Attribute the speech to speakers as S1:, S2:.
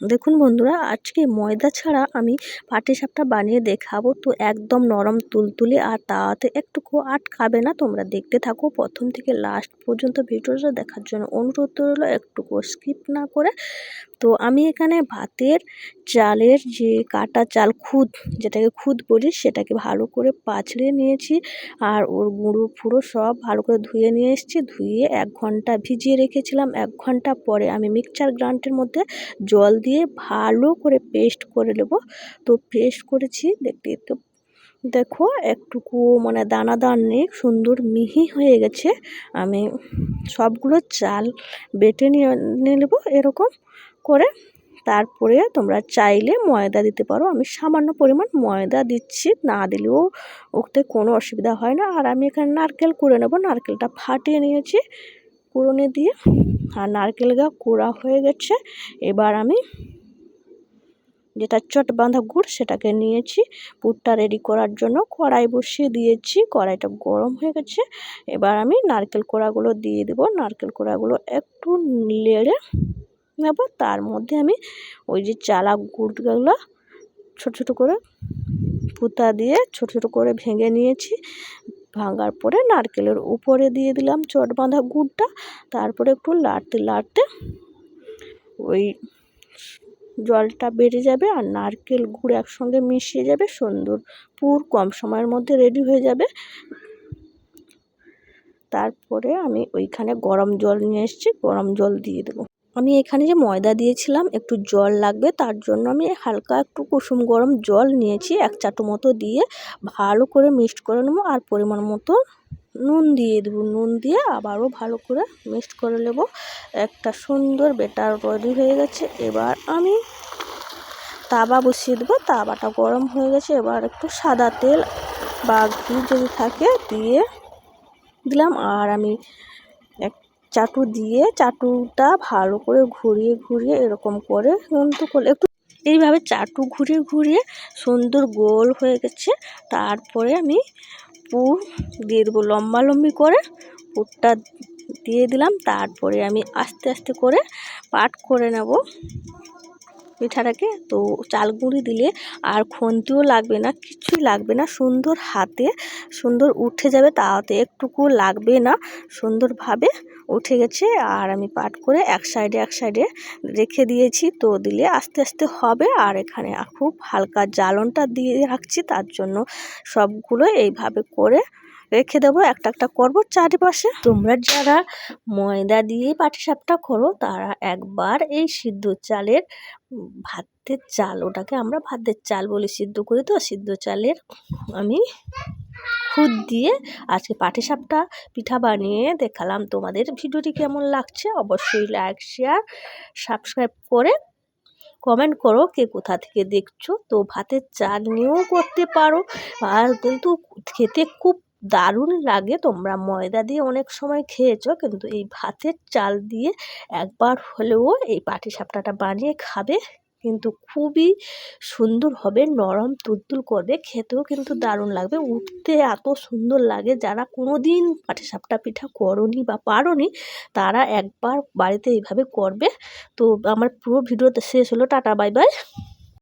S1: দেখুন বন্ধুরা, আজকে ময়দা ছাড়া আমি পাটিসাপটা বানিয়ে দেখাবো। তো একদম নরম তুলতুলে আর তাতে একটুকু আটকাবে না। তোমরা দেখতে থাকো প্রথম থেকে লাস্ট পর্যন্ত ভিডিওটা দেখার জন্য। অনুরোধ রইল একটুকু স্কিপ না করে। তো আমি এখানে ভাতের চালের যে কাটা চাল খুদ, যেটাকে খুদ বলি, সেটাকে ভালো করে পাছড়ে নিয়েছি। আর ওর গুঁড়ো ফুড়ো সব ভালো করে ধুয়ে নিয়ে এসেছি। ধুয়ে এক ঘণ্টা ভিজিয়ে রেখেছিলাম। এক ঘণ্টা পরে আমি মিক্সচার গ্রান্টের মধ্যে জল ভালো করে পেস্ট করে নেব। তো পেস্ট করেছি, দেখতে তো দেখো একটুকু মানে দানাদার নেই সুন্দর মিহি হয়ে গেছে। আমি সবগুলো চাল বেটে নিয়ে নেব এরকম করে। তারপরে তোমরা চাইলে ময়দা দিতে পারো। আমি সামান্য পরিমাণ ময়দা দিচ্ছি, না দিলেও ওতে কোনো অসুবিধা হয় না। আর আমি এখানে নারকেল করে নেব। নারকেলটা ফাটিয়ে নিয়েছি, কুড়োনি দিয়ে। নারকেল গা কুড়া হয়ে গেছে। এবার আমি যেটা চট বাঁধা গুড়, সেটাকে নিয়েছি। পুরটা রেডি করার জন্য কড়াই বসিয়ে দিয়েছি। কড়াইটা গরম হয়ে গেছে। এবার আমি নারকেল কোড়াগুলো দিয়ে দেবো। নারকেল কোড়াগুলো একটু লেড়ে নেব। তার মধ্যে আমি ওই যে চালা গুড়গুলো ছোট ছোট করে পুতা দিয়ে ছোট ছোট করে ভেঙে নিয়েছি। ভাঙার পরে নারকেলের উপরে দিয়ে দিলাম চট বাঁধা গুড়টা, তারপরে একটু লাড়তে লাড়তে ওই জলটা বেড়ে যাবে আর নারকেল গুড় একসঙ্গে মিশিয়ে যাবে, সুন্দর পুর কম সময়ের মধ্যে রেডি হয়ে যাবে। তারপরে আমি ওইখানে গরম জল নিয়ে এসেছি, গরম জল দিয়ে দেবো। আমি এখানে যে ময়দা দিয়েছিলাম, একটু জল লাগবে, তার জন্য আমি হালকা একটু কুসুম গরম জল নিয়েছি, এক চাটু মতো দিয়ে ভালো করে মিক্সড করে নেব আর পরিমাণ মতো নুন দিয়ে দেবো। নুন দিয়ে আবারও ভালো করে মিক্সড করে নেব। একটা সুন্দর বেটার রেডি হয়ে গেছে। এবার আমি তাবা বসিয়ে দেবো। তাওয়াটা গরম হয়ে গেছে। এবার একটু সাদা তেল বা ঘি যদি থাকে, দিয়ে দিলাম। আর আমি এক চাটু দিয়ে চাটুটা ভালো করে ঘুরিয়ে ঘুরিয়ে এরকম করে কিন্তু করলে একটু এইভাবে চাটু ঘুরিয়ে ঘুরিয়ে সুন্দর গোল হয়ে গেছে। তারপরে আমি পুর দিয়ে দেবো লম্বা লম্বি করে। পুরটা দিয়ে দিলাম। তারপরে আমি আস্তে আস্তে করে পাট করে নেব পিঠাটাকে তো চাল গুঁড়ি দিলে আর খুন্তিও লাগবে না, কিছুই লাগবে না। সুন্দর হাতে সুন্দর উঠে যাবে, তাতে একটুকু লাগবে না সুন্দরভাবে। উঠে গেছে আর আমি পাট করে এক সাইডে এক সাইডে রেখে দিয়েছি। তো দিলে আস্তে আস্তে হবে আর এখানে খুব হালকা জ্বালনটা দিয়ে রাখছি। তার জন্য সবগুলো এইভাবে করে রেখে দেবো। একটা একটা করব চারিপাশে। তোমরা যারা ময়দা দিয়ে পাটিসাপটা করো, তারা একবার এই সিদ্ধ চালের, ভাতের চাল, ওটাকে আমরা ভাতের চাল বলি সিদ্ধ করি তো? সিদ্ধ চালের আমি খুদ দিয়ে আজকে পাটিসাপটা পিঠা বানিয়ে দেখালাম তোমাদের। ভিডিওটি কেমন লাগছে অবশ্যই লাইক শেয়ার সাবস্ক্রাইব করে কমেন্ট করো কে কোথা থেকে দেখছ। তো ভাতের চাল নিয়েও করতে পারো আর কিন্তু খেতে খুব দারুণ লাগে। তোমরা ময়দা দিয়ে অনেক সময় খেয়েছো কিন্তু এই ভাতের চাল দিয়ে একবার হলেও এই পাটিসাপটাটা বানিয়ে খাবে। কিন্তু খুবই সুন্দর হবে, নরম তুলতুল করবে, খেতেও কিন্তু দারুণ লাগবে। উঠতে এত সুন্দর লাগে, যারা কোনো দিন পাটিসাপটা পিঠা করনি বা পারি তারা একবার বাড়িতে এইভাবে করবে। তো আমার পুরো ভিডিওতে শেষ হলো, টাটা, বাই বাই।